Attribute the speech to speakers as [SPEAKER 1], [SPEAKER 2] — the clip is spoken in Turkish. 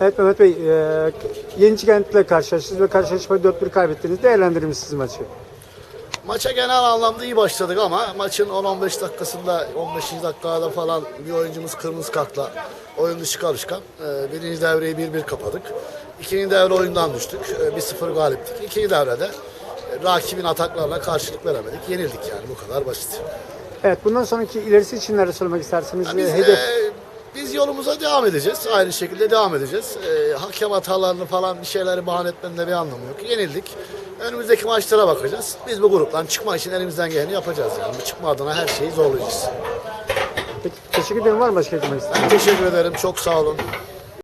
[SPEAKER 1] Evet Mehmet Bey, e, Yeniçkent'le karşılaştınız ve karşılaşmayı 4-1 kaybettiniz. Değerlendirir misiniz maçı?
[SPEAKER 2] Maça genel anlamda iyi başladık ama maçın 10-15 dakikasında, 15. dakikada falan bir oyuncumuz kırmızı kartla oyun dışı karışkan. E, birinci devreyi 1-1 kapadık. İkinci devre oyundan düştük. E, 1-0 galiptik. İkinci devrede rakibin ataklarına karşılık veremedik. Yenildik yani bu kadar basit.
[SPEAKER 1] Evet, bundan sonraki ilerisi için neler söylemek istersiniz?
[SPEAKER 2] Biz,
[SPEAKER 1] hedef
[SPEAKER 2] e, biz yolumuza devam edeceğiz. Aynı şekilde devam edeceğiz. E, hakem hatalarını falan bir şeyleri bahane etmenin de bir anlamı yok. Yenildik. Önümüzdeki maçlara bakacağız. Biz bu gruptan çıkma için elimizden geleni yapacağız yani. Bu çıkma adına her şeyi zorlayacağız.
[SPEAKER 1] Peki, teşekkür ederim. Var mı başka eklemek?
[SPEAKER 2] Ben teşekkür ederim. Çok sağ olun.